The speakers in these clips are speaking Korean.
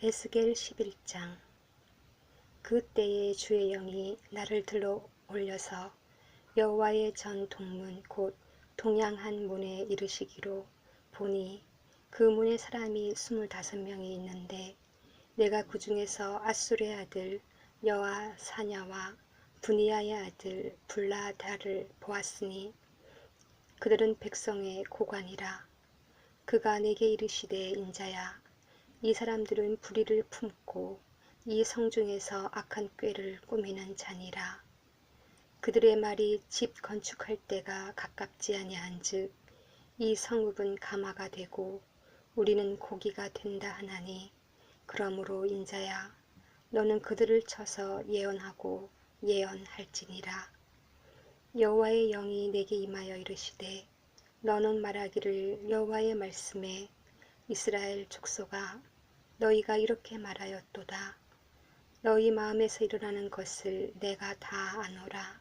에스겔 11장. 그때에 주의 영이 나를 들어 올려서 여호와의 전 동문 곧 동양한 문에 이르시기로 보니 그 문에 사람이 스물다섯 명이 있는데 내가 그 중에서 아수르의 아들 여아 사냐와 분이야의 아들 불라다를 보았으니 그들은 백성의 고관이라. 그가 내게 이르시되 인자야 이 사람들은 불의를 품고 이 성중에서 악한 꾀를 꾸미는 자니라. 그들의 말이 집 건축할 때가 가깝지 아니한즉 이 성읍은 가마가 되고 우리는 고기가 된다 하나니 그러므로 인자야 너는 그들을 쳐서 예언하고 예언할지니라. 여호와의 영이 내게 임하여 이르시되 너는 말하기를 여호와의 말씀에 이스라엘 족속아 너희가 이렇게 말하였도다. 너희 마음에서 일어나는 것을 내가 다 아노라.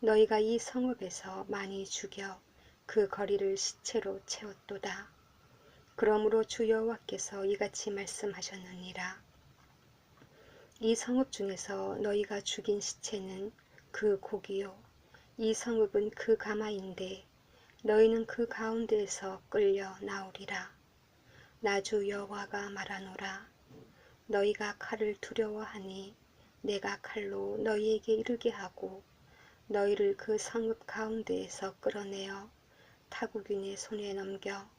너희가 이 성읍에서 많이 죽여 그 거리를 시체로 채웠도다. 그러므로 주 여호와께서 이같이 말씀하셨느니라. 이 성읍 중에서 너희가 죽인 시체는 그 고기요. 이 성읍은 그 가마인데 너희는 그 가운데에서 끌려 나오리라. 나주 여호와가 말하노라. 너희가 칼을 두려워하니 내가 칼로 너희에게 이르게 하고 너희를 그 성읍 가운데에서 끌어내어 타국인의 손에 넘겨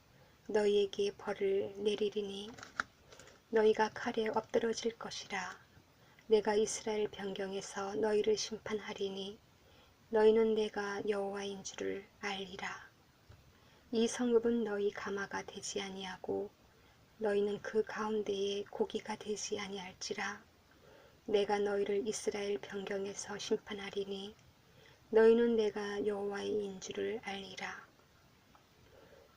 너희에게 벌을 내리리니 너희가 칼에 엎드러질 것이라. 내가 이스라엘 변경에서 너희를 심판하리니 너희는 내가 여호와인 줄을 알리라. 이 성읍은 너희 가마가 되지 아니하고 너희는 그 가운데에 고기가 되지 아니할지라. 내가 너희를 이스라엘 변경에서 심판하리니 너희는 내가 여호와의 인주를 알리라.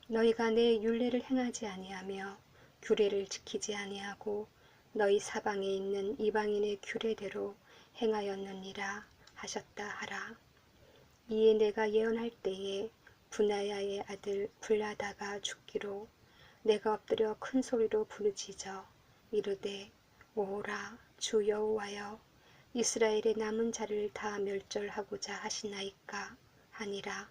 너희가 내 율례를 행하지 아니하며 규례를 지키지 아니하고 너희 사방에 있는 이방인의 규례대로 행하였느니라 하셨다 하라. 이에 내가 예언할 때에 분하야의 아들 불라다가 죽기로 내가 엎드려 큰 소리로 부르짖어 이르되 오라 주 여호와여 이스라엘의 남은 자를 다 멸절하고자 하시나이까 하니라.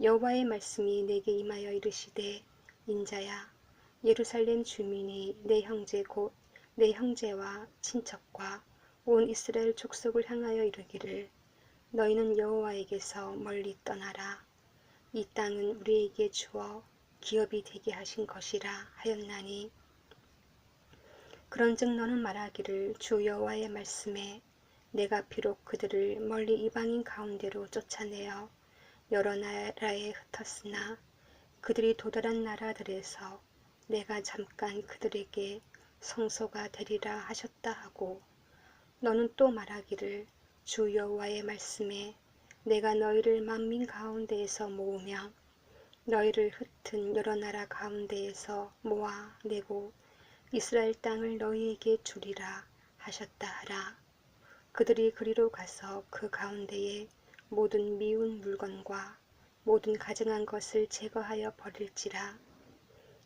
여호와의 말씀이 내게 임하여 이르시되 인자야 예루살렘 주민이 내 형제 곧 내 형제와 친척과 온 이스라엘 족속을 향하여 이르기를 너희는 여호와에게서 멀리 떠나라. 이 땅은 우리에게 주어 기업이 되게 하신 것이라 하였나니. 그런즉 너는 말하기를 주 여호와의 말씀에 내가 비록 그들을 멀리 이방인 가운데로 쫓아내어 여러 나라에 흩었으나 그들이 도달한 나라들에서 내가 잠깐 그들에게 성소가 되리라 하셨다 하고 너는 또 말하기를 주 여호와의 말씀에 내가 너희를 만민 가운데에서 모으며 너희를 흩은 여러 나라 가운데에서 모아 내고 이스라엘 땅을 너희에게 주리라 하셨다 하라. 그들이 그리로 가서 그 가운데에 모든 미운 물건과 모든 가증한 것을 제거하여 버릴지라.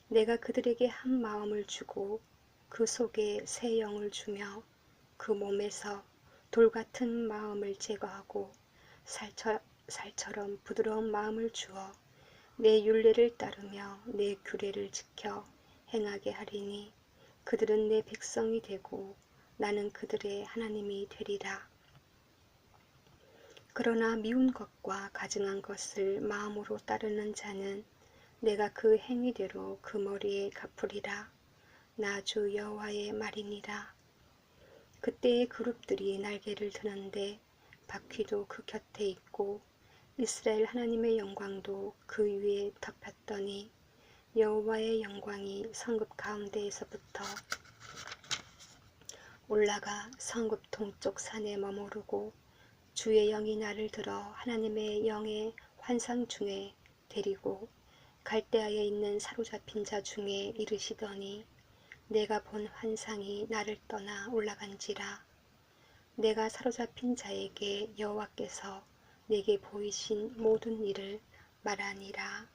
내가 그들에게 한 마음을 주고 그 속에 새 영을 주며 그 몸에서 돌 같은 마음을 제거하고 살처, 살처럼 부드러운 마음을 주어 내 윤례를 따르며 내 규례를 지켜 행하게 하리니 그들은 내 백성이 되고 나는 그들의 하나님이 되리라. 그러나 미운 것과 가증한 것을 마음으로 따르는 자는 내가 그 행위대로 그 머리에 갚으리라. 나 주 여호와의 말이니라. 그때의 그룹들이 날개를 드는데 바퀴도 그 곁에 있고 이스라엘 하나님의 영광도 그 위에 덮였더니 여호와의 영광이 성읍 가운데에서부터 올라가 성읍 동쪽 산에 머무르고 주의 영이 나를 들어 하나님의 영의 환상 중에 데리고 갈대아에 있는 사로잡힌 자 중에 이르시더니 내가 본 환상이 나를 떠나 올라간지라. 내가 사로잡힌 자에게 여호와께서 내게 보이신 모든 일을 말하니라.